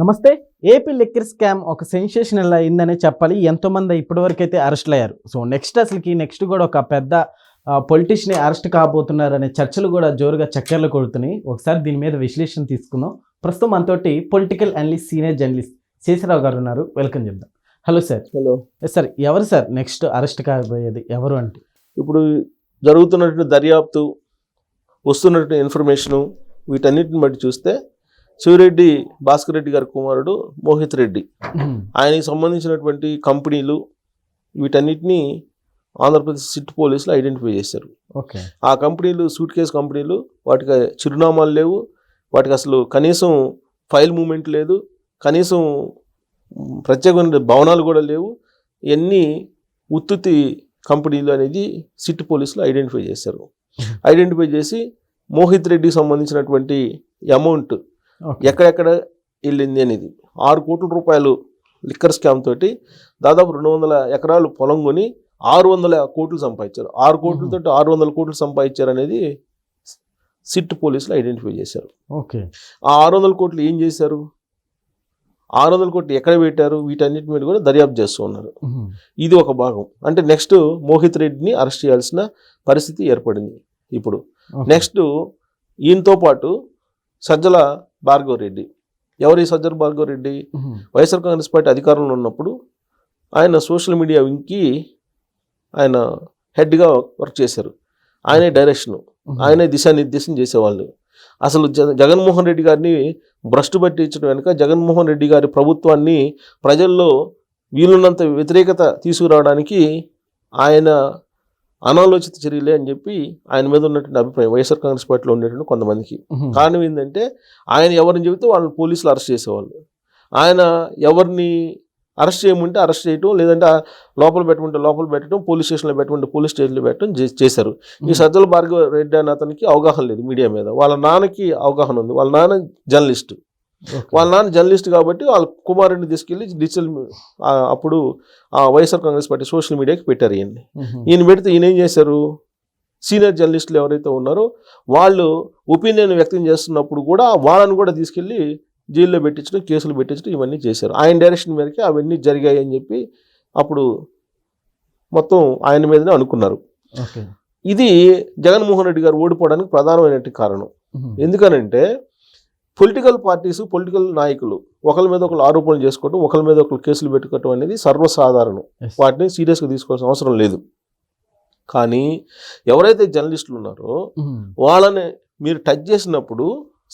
నమస్తే AP liquor scam ఒక sensational అయిందనే చెప్పాలి. ఎంతోమంది ఇప్పటివరకు అయితే అరెస్ట్లు అయ్యారు. సో నెక్స్ట్ అసలుకి నెక్స్ట్ కూడా ఒక పెద్ద పొలిటీషియన్ అరెస్ట్ కాబోతున్నారు అనే చర్చలు కూడా జోరుగా చక్కర్లు కొడుతున్నాయి. ఒకసారి దీని మీద విశ్లేషణ తీసుకుందాం. ప్రస్తుతం మనతోటి political analyst senior journalist Sesharao గారు ఉన్నారు. వెల్కమ్ చెప్దాం. Hello sir. హలో. సార్ ఎవరు సార్ నెక్స్ట్ అరెస్ట్ కాబోయేది? ఎవరు అంటే? ఇప్పుడు జరుగుతున్నటువంటి దర్యాప్తు వస్తున్నటువంటి ఇన్ఫర్మేషను వీటన్నిటిని బట్టి చూస్తే శివరెడ్డి భాస్కర్ రెడ్డి గారి కుమారుడు మోహిత్ రెడ్డి. ఆయనకి సంబంధించినటువంటి కంపెనీలు వీటన్నిటిని ఆంధ్రప్రదేశ్ సిట్ పోలీసులు ఐడెంటిఫై చేశారు. ఓకే. ఆ కంపెనీలు సూట్ కేస్ కంపెనీలు వాటికి చిరునామాలు లేవు. వాటికి అసలు కనీసం ఫైల్ మూమెంట్ లేదు. కనీసం ప్రత్యేకమైన భవనాలు కూడా లేవు. ఇవన్నీ ఉత్తుత్తి కంపెనీలు అనేది సిట్ పోలీసులు ఐడెంటిఫై చేశారు. ఐడెంటిఫై చేసి మోహిత్ రెడ్డికి సంబంధించినటువంటి అమౌంట్ ఎక్కడెక్కడ వెళ్ళింది అనేది. ఆరు కోట్ల రూపాయలు లిక్కర్ స్కామ్ తోటి దాదాపు రెండు వందల ఎకరాలు పొలం కొని ఆరు వందల కోట్లు సంపాదించారు. ఆరు కోట్లతో ఆరు వందల కోట్లు సంపాదించారు అనేది సిట్ పోలీసులు ఐడెంటిఫై చేశారు. ఓకే. ఆ ఆరు వందల కోట్లు ఏం చేశారు? ఆరు వందల కోట్లు ఎక్కడ పెట్టారు? వీటన్నిటి మీద కూడా దర్యాప్తు చేస్తూ ఉన్నారు. ఇది ఒక భాగం. అంటే నెక్స్ట్ మోహిత్ రెడ్డిని అరెస్ట్ చేయాల్సిన పరిస్థితి ఏర్పడింది. ఇప్పుడు నెక్స్ట్ ఈయనతో పాటు సజ్జల భార్గవ్ రెడ్డి ఎవరి Sajjala Bhargav Reddy YSR Congress party అధికారంలో ఉన్నప్పుడు ఆయన సోషల్ మీడియా వింగ్కి ఆయన హెడ్గా వర్క్ చేశారు. ఆయనే డైరెక్షన్ ఆయనే దిశానిర్దేశం చేసేవాళ్ళు. అసలు జగన్మోహన్ రెడ్డి గారిని భ్రష్టు పట్టించడం వెనుక జగన్మోహన్ రెడ్డి గారి ప్రభుత్వాన్ని ప్రజల్లో వీలున్నంత వ్యతిరేకత తీసుకురావడానికి ఆయన అనాలోచిత చర్యలే అని చెప్పి ఆయన మీద ఉన్నటువంటి అభిప్రాయం వైఎస్ఆర్ కాంగ్రెస్ పార్టీలో ఉండేటువంటి కొంతమందికి. కారణం ఏంటంటే ఆయన ఎవరిని చెబితే వాళ్ళని పోలీసులు అరెస్ట్ చేసేవాళ్ళు. ఆయన ఎవరిని అరెస్ట్ చేయమంటే అరెస్ట్ చేయటం లేదంటే లోపల పెట్టమంటే లోపల పెట్టడం పోలీస్ స్టేషన్లో పెట్టమంటే పోలీస్ స్టేషన్లో పెట్టడం చేశారు. ఈ సజ్జల భార్గవ రెడ్డి అనే అతనికి అవగాహన లేదు మీడియా మీద. వాళ్ళ నాన్నకి అవగాహన ఉంది. వాళ్ళ నాన్న జర్నలిస్ట్. వాళ్ళ నాన్న జర్నలిస్ట్ కాబట్టి వాళ్ళ కుమారుడిని తీసుకెళ్ళి డిజిటల్ అప్పుడు ఆ వైఎస్ఆర్ కాంగ్రెస్ పార్టీ సోషల్ మీడియాకి పెట్టారు ఈయన్ని. ఈయన పెడితే ఈయన ఏం చేశారు? సీనియర్ జర్నలిస్టులు ఎవరైతే ఉన్నారో వాళ్ళు ఒపీనియన్ వ్యక్తం చేస్తున్నప్పుడు కూడా వాళ్ళని కూడా తీసుకెళ్ళి జైల్లో పెట్టించడం కేసులు పెట్టించడం ఇవన్నీ చేశారు. ఆయన డైరెక్షన్ మేరకే అవన్నీ జరిగాయి అని చెప్పి అప్పుడు మొత్తం ఆయన మీదనే అనుకున్నారు. ఇది జగన్మోహన్ రెడ్డి గారు ఓడిపోవడానికి ప్రధానమైనటువంటి కారణం. ఎందుకనంటే పొలిటికల్ పార్టీస్ పొలిటికల్ నాయకులు ఒకరి మీద ఒకరు ఆరోపణలు చేసుకోవడం ఒకరి మీద ఒకరు కేసులు పెట్టుకోవడం అనేది సర్వసాధారణం. వాటిని సీరియస్గా తీసుకోవాల్సిన అవసరం లేదు. కానీ ఎవరైతే జర్నలిస్టులు ఉన్నారో వాళ్ళని మీరు టచ్ చేసినప్పుడు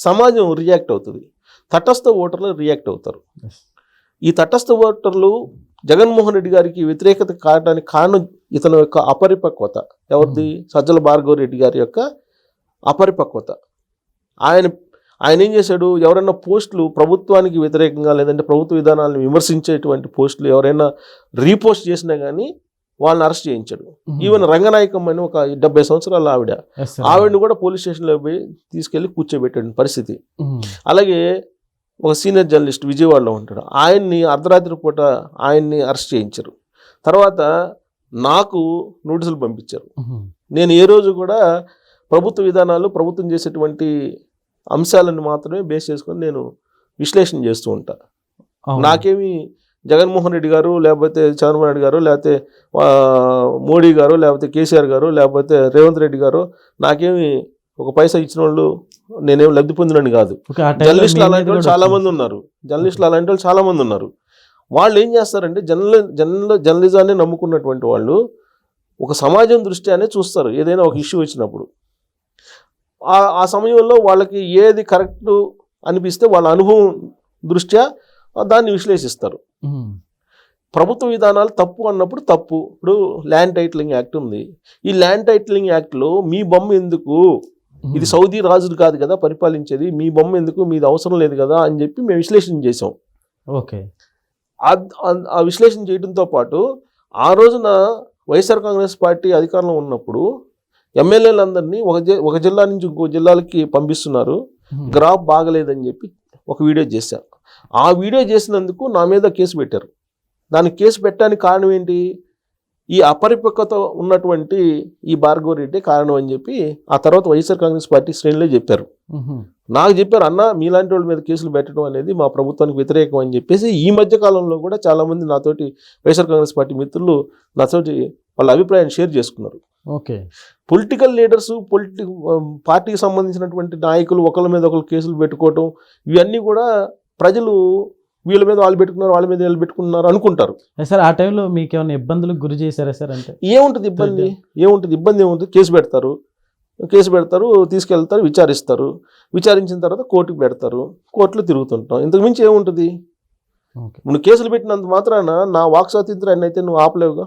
సమాజం రియాక్ట్ అవుతుంది. తటస్థ ఓటర్లు రియాక్ట్ అవుతారు. ఈ తటస్థ ఓటర్లు జగన్మోహన్ రెడ్డి గారికి వ్యతిరేకత కావడానికి కారణం ఇతని యొక్క అపరిపక్వత. ఎవరిది? సజ్జల భార్గవ రెడ్డి గారి యొక్క అపరిపక్వత. ఆయన ఆయన ఏం చేశాడు? ఎవరైనా పోస్టులు ప్రభుత్వానికి వ్యతిరేకంగా లేదంటే ప్రభుత్వ విధానాలను విమర్శించేటువంటి పోస్టులు ఎవరైనా రీపోస్ట్ చేసినా కానీ వాళ్ళని అరెస్ట్ చేయించాడు. ఈవెన్ రంగనాయకం అని ఒక డెబ్బై సంవత్సరాల ఆవిడ. ఆవిడని కూడా పోలీస్ స్టేషన్లో పోయి తీసుకెళ్ళి కూర్చోబెట్టాడు పరిస్థితి. అలాగే ఒక సీనియర్ జర్నలిస్ట్ విజయవాడలో ఉంటాడు. ఆయన్ని అర్ధరాత్రి పూట ఆయన్ని అరెస్ట్ చేయించారు. తర్వాత నాకు నోటీసులు పంపించారు. నేను ఏ రోజు కూడా ప్రభుత్వ విధానాలు ప్రభుత్వం చేసేటువంటి అంశాలను మాత్రమే బేస్ చేసుకొని నేను విశ్లేషణ చేస్తూ ఉంటా. నాకేమి జగన్మోహన్ రెడ్డి గారు లేకపోతే చంద్రబాబు నాయుడు గారు లేకపోతే మోడీ గారు లేకపోతే కేసీఆర్ గారు లేకపోతే రేవంత్ రెడ్డి గారు నాకేమి ఒక పైసా ఇచ్చిన వాళ్ళు నేనేం లబ్ధి పొందినని కాదు. జర్నలిస్టులు అలాంటి వాళ్ళు చాలా మంది ఉన్నారు. జర్నలిస్టులు అలాంటి వాళ్ళు చాలా మంది ఉన్నారు. వాళ్ళు ఏం చేస్తారంటే జర్నలి జర్నల్ జర్నలిజాన్ని నమ్ముకున్నటువంటి వాళ్ళు ఒక సమాజం దృష్ట్యానే చూస్తారు. ఏదైనా ఒక ఇష్యూ వచ్చినప్పుడు. ఆ ఆ సమయంలో వాళ్ళకి ఏది కరెక్ట్ అనిపిస్తే వాళ్ళ అనుభవం దృష్ట్యా దాన్ని విశ్లేషిస్తారు. ప్రభుత్వ విధానాలు తప్పు అన్నప్పుడు తప్పు. ఇప్పుడు ల్యాండ్ టైటిలింగ్ యాక్ట్ ఉంది. ఈ ల్యాండ్ టైటిలింగ్ యాక్ట్లో మీ బొమ్మ ఎందుకు? ఇది సౌదీ రాజులు కాదు కదా పరిపాలించేది. మీ బొమ్మ ఎందుకు? మీది అవసరం లేదు కదా అని చెప్పి మేము విశ్లేషణ చేసాం ఓకే. ఆ విశ్లేషణ చేయడంతో పాటు ఆ రోజున వైఎస్ఆర్ కాంగ్రెస్ పార్టీ అధికారంలో ఉన్నప్పుడు ఎమ్మెల్యేలందరినీ ఒక జి- ఒక జిల్లా నుంచి ఇంకో జిల్లాలకి పంపిస్తున్నారు. గ్రాఫ్ బాగలేదని చెప్పి ఒక వీడియో చేశా. ఆ వీడియో చేసినందుకు నా మీద కేసు పెట్టారు. దానికి కేసు పెట్టడానికి కారణం ఏంటి? ఈ అపరిపక్వత ఉన్నటువంటి ఈ భార్గవ రెడ్డి కారణం అని చెప్పి ఆ తర్వాత వైఎస్ఆర్ కాంగ్రెస్ పార్టీ శ్రేణులే చెప్పారు. నాకు చెప్పారు అన్న మీలాంటి వాళ్ళ మీద కేసులు పెట్టడం అనేది మా ప్రభుత్వానికి వ్యతిరేకం అని చెప్పేసి ఈ మధ్య కాలంలో కూడా చాలామంది నాతోటి వైఎస్ఆర్ కాంగ్రెస్ పార్టీ మిత్రులు నాతోటి వాళ్ళ అభిప్రాయాన్ని షేర్ చేసుకున్నారు. ఓకే. పొలిటికల్ లీడర్స్ పొలిటి పార్టీకి సంబంధించినటువంటి నాయకులు ఒకళ్ళ మీద ఒకరు కేసులు పెట్టుకోవటం ఇవన్నీ కూడా ప్రజలు వీళ్ళ మీద వాళ్ళు పెట్టుకున్నారు వాళ్ళ మీద వీళ్ళు పెట్టుకున్నారు అనుకుంటారు. సార్ ఆ టైంలో మీకు ఏమైనా ఇబ్బందులకు గురి చేశారా సార్ అంటే? ఏముంటుంది ఇబ్బంది? ఏముంటుంది ఇబ్బంది ఏముంటుంది కేసు పెడతారు. కేసు పెడతారు తీసుకెళ్తారు విచారిస్తారు. విచారించిన తర్వాత కోర్టుకు పెడతారు. కోర్టులో తిరుగుతుంటాం. ఇంతకు మించి ఏముంటుంది? నువ్వు కేసులు పెట్టినంత మాత్రాన నా వాక్ స్వాతంత్రాన్ని అయితే నువ్వు ఆపలేవుగా?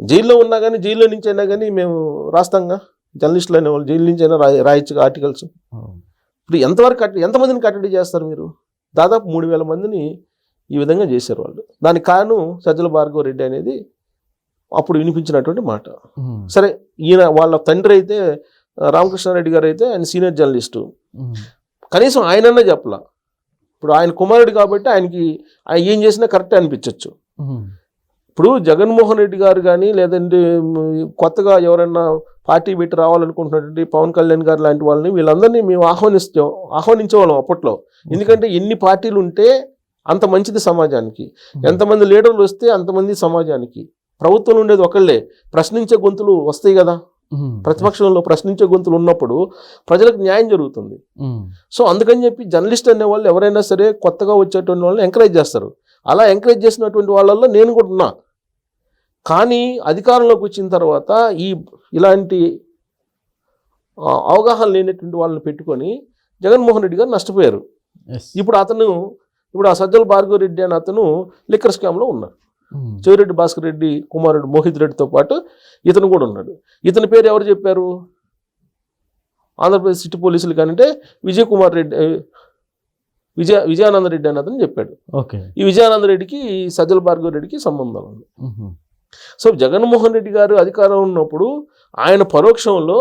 జైల్లో ఉన్నా కానీ జైల్లో నుంచి అయినా కానీ మేము రాస్తాంగా. జర్నలిస్టులు అనే వాళ్ళు జైలు నుంచి అయినా రాయ రాయొచ్చు ఆర్టికల్స్. ఇప్పుడు ఎంతవరకు కట్టడి ఎంతమందిని కట్టడి చేస్తారు మీరు? దాదాపు మూడు వేల మందిని ఈ విధంగా చేశారు వాళ్ళు. దానికి కారణం సజ్జల భార్గవ రెడ్డి అనేది అప్పుడు వినిపించినటువంటి మాట. సరే ఈయన వాళ్ళ తండ్రి అయితే రామకృష్ణారెడ్డి గారు అయితే ఆయన సీనియర్ జర్నలిస్టు. కనీసం ఆయనన్నా చెప్పలా. ఇప్పుడు ఆయన కుమారుడు కాబట్టి ఆయనకి ఆయన ఏం చేసినా కరెక్టే అనిపించవచ్చు ఇప్పుడు జగన్మోహన్ రెడ్డి గారు కానీ లేదంటే కొత్తగా ఎవరైనా పార్టీ పెట్టి రావాలనుకుంటున్నటువంటి పవన్ కళ్యాణ్ గారు లాంటి వాళ్ళని వీళ్ళందరినీ మేము ఆహ్వానిస్తాం ఆహ్వానించేవాళ్ళం అప్పట్లో. ఎందుకంటే ఎన్ని పార్టీలు ఉంటే అంత మంచిది సమాజానికి. ఎంతమంది లీడర్లు వస్తే అంతమంది సమాజానికి. ప్రభుత్వం ఉండేది ఒకళ్ళే. ప్రశ్నించే గొంతులు వస్తాయి కదా. ఉమ్, ప్రతిపక్షంలో ప్రశ్నించే గొంతులు ఉన్నప్పుడు ప్రజలకు న్యాయం జరుగుతుంది. ఉమ్, సో అందుకని చెప్పి జర్నలిస్ట్ అనే వాళ్ళు ఎవరైనా సరే కొత్తగా వచ్చేటువంటి వాళ్ళని ఎంకరేజ్ చేస్తారు. అలా ఎంకరేజ్ చేసినటువంటి వాళ్ళల్లో నేను కూడా ఉన్నా. కానీ అధికారంలోకి వచ్చిన తర్వాత ఈ ఇలాంటి అవగాహన లేనటువంటి వాళ్ళని పెట్టుకొని జగన్మోహన్ రెడ్డి గారు నష్టపోయారు. ఇప్పుడు అతను ఇప్పుడు ఆ సజ్జల భార్గవ రెడ్డి అని అతను లిక్కర్ స్కామ్లో ఉన్నారు. ఉమ్, చెవిరెడ్డి భాస్కర్ రెడ్డి కుమారుడు మోహిత్ రెడ్డితో పాటు ఇతను కూడా ఉన్నాడు. ఇతని పేరు ఎవరు చెప్పారు? ఆంధ్రప్రదేశ్ సిటీ పోలీసులు కానంటే విజయ్ కుమార్ రెడ్డి విజయ విజయానంద రెడ్డి అని అతను చెప్పాడు. ఓకే. ఈ విజయానంద రెడ్డికి సజ్జల భార్గవ రెడ్డికి సంబంధం ఉంది. సో జగన్మోహన్ రెడ్డి గారు అధికారం ఉన్నప్పుడు ఆయన పరోక్షంలో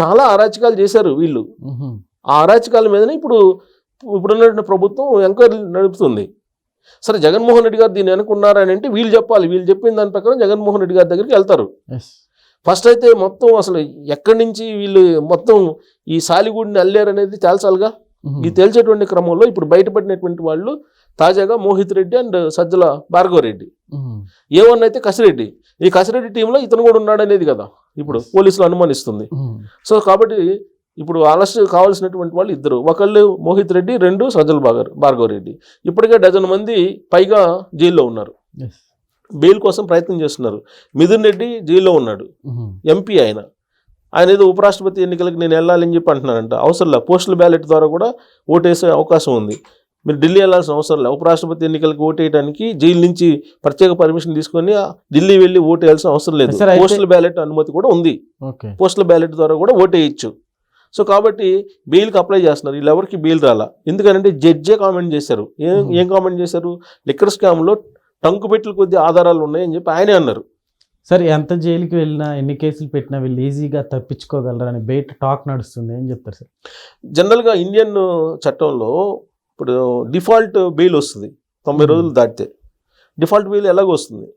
చాలా అరాచకాలు చేశారు వీళ్ళు. ఆ అరాచకాల మీదనే ఇప్పుడు ఇప్పుడున్నటువంటి ప్రభుత్వం ఎంక్వైరీ నడుపుతుంది. సరే జగన్మోహన్ రెడ్డి గారు దీన్ని అనుకున్నారని అంటే వీళ్ళు చెప్పాలి. వీళ్ళు చెప్పిన దాని ప్రకారం జగన్మోహన్ రెడ్డి గారి దగ్గరికి వెళ్తారు. ఫస్ట్ అయితే మొత్తం అసలు ఎక్కడి నుంచి వీళ్ళు మొత్తం ఈ సాలిగూడిని అల్లారు అనేది తేల్చాలిగా ఈ తేల్చేటువంటి క్రమంలో ఇప్పుడు బయటపడినటువంటి వాళ్ళు తాజాగా Mohit Reddy and Sajjala Bhargava Reddy um, A one అయితే కసిరెడ్డి. ఈ కసిరెడ్డి టీంలో ఇతను కూడా ఉన్నాడు అనేది కదా. ఇప్పుడు పోలీసులు అనుమానిస్తుంది. సో కాబట్టి ఇప్పుడు అరెస్ట్ కావాల్సినటువంటి వాళ్ళు ఇద్దరు. ఒకళ్ళు మోహిత్ రెడ్డి రెండు సజ్జల భాగర్ భార్గవ రెడ్డి ఇప్పటికే డజన్ మంది పైగా జైల్లో ఉన్నారు. బెయిల్ కోసం ప్రయత్నం చేస్తున్నారు. మిథున్ రెడ్డి జైల్లో ఉన్నాడు. ఎంపీ ఆయన. ఆయన ఏదో ఉపరాష్ట్రపతి ఎన్నికలకు నేను వెళ్ళాలని చెప్పి అంటున్నారంట. అవసరం లే. పోస్టల్ బ్యాలెట్ ద్వారా కూడా ఓటేసే అవకాశం ఉంది. మీరు ఢిల్లీ వెళ్ళాల్సిన అవసరం లేదు ఉపరాష్ట్రపతి ఎన్నికలకు ఓటు వేయడానికి జైలు నుంచి ప్రత్యేక పర్మిషన్ తీసుకొని ఢిల్లీ వెళ్ళి ఓటు వేయాల్సిన అవసరం లేదు. పోస్టల్ బ్యాలెట్ అనుమతి కూడా ఉంది. పోస్టల్ బ్యాలెట్ ద్వారా కూడా ఓటు వేయచ్చు. సో కాబట్టి బెయిల్కి అప్లై చేస్తున్నారు. వీళ్ళు ఎవరికి బెయిల్ రాలా? ఎందుకంటే జడ్జే కామెంట్ చేశారు. ఏం. ఏం కామెంట్ చేశారు? లిక్కర్ స్కామ్లో టంకు పెట్టిన కొద్ది ఆధారాలు ఉన్నాయని చెప్పి ఆయనే అన్నారు. సరే ఎంత జైలుకి వెళ్ళినా ఎన్ని కేసులు పెట్టినా వీళ్ళు ఈజీగా తప్పించుకోగలరని బయట టాక్ నడుస్తుంది ఏం చెప్తారు సార్. జనరల్గా ఇండియన్ చట్టంలో ఇప్పుడు డిఫాల్ట్ బెయిల్ వస్తుంది తొంభై. రోజులు దాటితే. డిఫాల్ట్ బెయిల్ ఎలాగో వస్తుంది.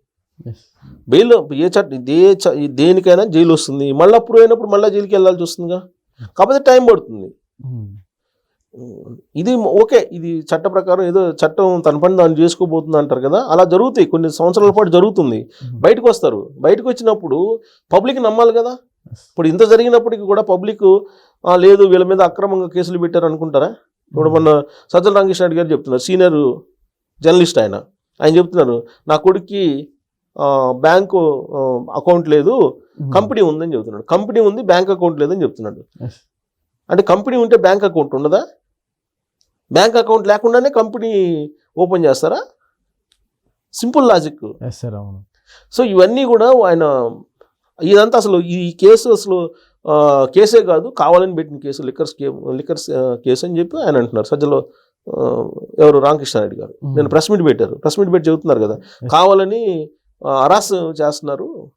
బెయిల్ ఏ చట్ట చ- దేనికైనా జైలు వస్తుంది. మళ్ళీ అప్పుడు అయినప్పుడు మళ్ళీ జైలుకి వెళ్ళాల్సి వస్తుందిగా? కాకపోతే టైం పడుతుంది. ఇది ఓకే ఇది చట్ట ప్రకారం ఏదో చట్టం తన పని దాన్ని చేసుకోబోతుంది అంటారు కదా అలా జరుగుతాయి. కొన్ని సంవత్సరాల పాటు జరుగుతుంది. బయటకు వస్తారు. బయటకు వచ్చినప్పుడు పబ్లిక్ నమ్మాలి కదా. ఇప్పుడు ఇంత జరిగినప్పటికీ కూడా పబ్లిక్ లేదు వీళ్ళ మీద అక్రమంగా కేసులు పెట్టారు అనుకుంటారా? ఇప్పుడు మొన్న సజ్జల రామకృష్ణ రెడ్డి గారు చెప్తున్నారు సీనియర్ జర్నలిస్ట్ ఆయన. ఆయన చెప్తున్నారు నా కొడుక్కి బ్యాంకు అకౌంట్ లేదు కంపెనీ ఉందని చెప్తున్నాడు కంపెనీ ఉంది బ్యాంక్ అకౌంట్ లేదని చెప్తున్నాడు. అంటే కంపెనీ ఉంటే బ్యాంక్ అకౌంట్ ఉండదా? బ్యాంక్ అకౌంట్ లేకుండానే కంపెనీ ఓపెన్ చేస్తారా? Simple logic. Yes సార్ అవును. సో ఇవన్నీ కూడా ఆయన ఇదంతా అసలు ఈ కేసు అసలు కేసే కాదు కావాలని పెట్టిన case liquor scam liquor case అని చెప్పి ఆయన అంటున్నారు. సజ్జలో ఎవరు? రామకృష్ణారెడ్డి గారు. నేను ప్రెస్ మీట్ పెట్టారు. ప్రెస్ మీట్ పెట్టి చెబుతున్నారు కదా. కావాలని ఆ, హరాస్ చేస్తున్నారు.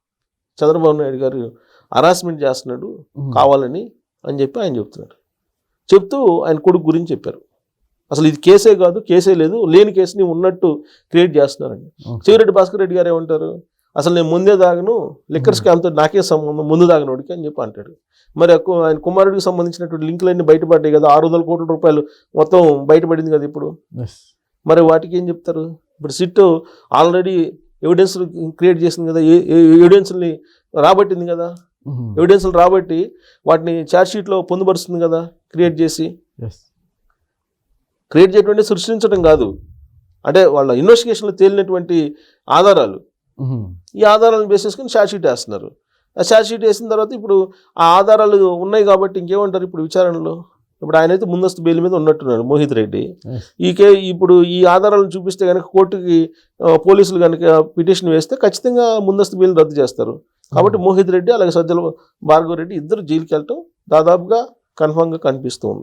చంద్రబాబు నాయుడు గారు హరాస్మెంట్ చేస్తున్నాడు. కావాలని అని చెప్పి ఆయన చెప్తున్నారు. చెప్తూ ఆయన కొడుకు గురించి చెప్పారు. అసలు ఇది కేసే కాదు కేసే లేదు లేని కేసుని ఉన్నట్టు క్రియేట్ చేస్తున్నారండి. చెవిరెడ్డి భాస్కర్ రెడ్డి గారు ఏమంటారు అసలు నేను ముందే దాగను లిక్కర్ స్కామ్తో నాకే సంబంధం ముందు దాగనోడికి అని చెప్పి అంటాడు మరి ఆయన కుమారుడికి సంబంధించినటువంటి లింకులన్నీ బయటపడ్డాయి కదా ఆరు వందల కోట్ల రూపాయలు మొత్తం బయటపడింది కదా ఇప్పుడు. మరి వాటికి ఏం చెప్తారు ఇప్పుడు సిట్ ఆల్రెడీ ఎవిడెన్స్ క్రియేట్ చేసింది కదా ఎవిడెన్స్ని రాబట్టింది కదా. ఎవిడెన్స్లు రాబట్టి వాటిని ఛార్జ్ షీట్లో పొందుపరుస్తుంది కదా క్రియేట్ చేసి. క్రియేట్ చేయడం అంటే సృష్టించడం కాదు. అంటే వాళ్ళ ఇన్వెస్టిగేషన్లో తేలినటువంటి ఆధారాలు. ఈ ఆధారాలను బేస్ చేసుకుని ఛార్జ్ షీట్ వేస్తున్నారు. ఆ ఛార్జ్ షీట్ వేసిన తర్వాత ఇప్పుడు ఆ ఆధారాలు ఉన్నాయి కాబట్టి ఇంకేమంటారు ఇప్పుడు విచారణలో? ఇప్పుడు ఆయన అయితే ముందస్తు బెయిల్ మీద ఉన్నట్టున్నాడు మోహిత్ రెడ్డి. ఈ కే ఇప్పుడు ఈ ఆధారాలను చూపిస్తే కనుక కోర్టుకి పోలీసులు కనుక పిటిషన్ వేస్తే ఖచ్చితంగా ముందస్తు బెయిల్ రద్దు చేస్తారు. కాబట్టి మోహిత్ రెడ్డి అలాగే సజ్జల భార్గవ్ రెడ్డి ఇద్దరు జైలుకి వెళ్ళటం దాదాపుగా కన్ఫామ్గా కనిపిస్తుంది